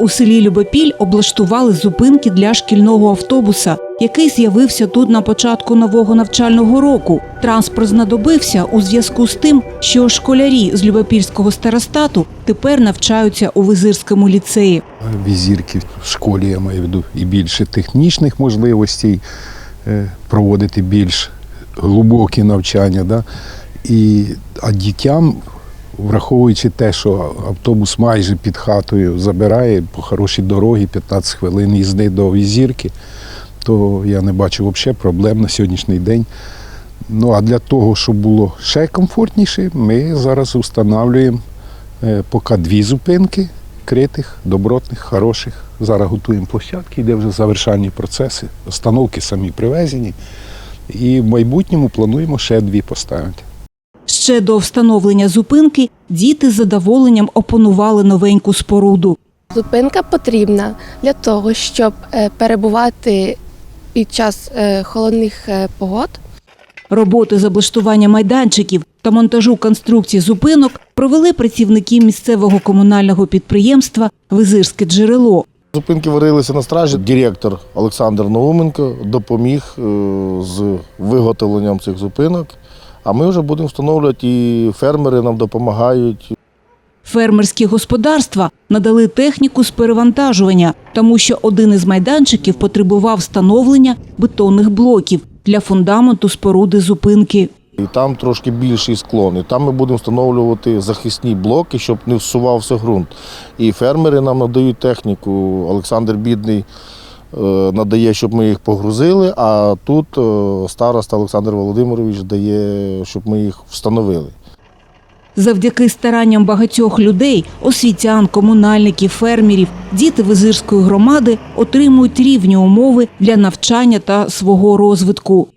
У селі Любопіль облаштували зупинки для шкільного автобуса, який з'явився тут на початку нового навчального року. Транспорт знадобився у зв'язку з тим, що школярі з Любопільського старостату тепер навчаються у Визирському ліцеї. візірки в школі, я маю в виду, і більше технічних можливостей е, проводити більш глибокі навчання. Да? І, а дітям, враховуючи те, що автобус майже під хатою забирає по хорошій дорогі 15 хвилин їзди до візірки, то я не бачу взагалі проблем на сьогоднішній день. Ну а для того, щоб було ще комфортніше, ми зараз встановлюємо е, поки дві зупинки критих, добротних, хороших. Зараз готуємо площадки, йде вже завершальні процеси, установки самі привезені. І в майбутньому плануємо ще дві поставити. Ще до встановлення зупинки діти з задоволенням опанували новеньку споруду. Зупинка потрібна для того, щоб е, перебувати під час е, холодних е, погод. Роботи з облаштування майданчиків та монтажу конструкцій зупинок провели працівники місцевого комунального підприємства Визирське джерело. Зупинки варилися на стражі. Директор Олександр Науменко допоміг з виготовленням цих зупинок. А ми вже будемо встановлювати, і фермери нам допомагають. Фермерські господарства надали техніку з перевантажування, тому що один із майданчиків потребував встановлення бетонних блоків для фундаменту споруди зупинки. І там трошки більший склон. І там ми будемо встановлювати захисні блоки, щоб не всувався ґрунт. І фермери нам надають техніку. Олександр Бідний надає, щоб ми їх погрузили, а тут е, староста Олександр Володимирович дає, щоб ми їх встановили. Завдяки старанням багатьох людей, освітян, комунальників, фермерів, діти Визирської громади отримують рівні умови для навчання та свого розвитку.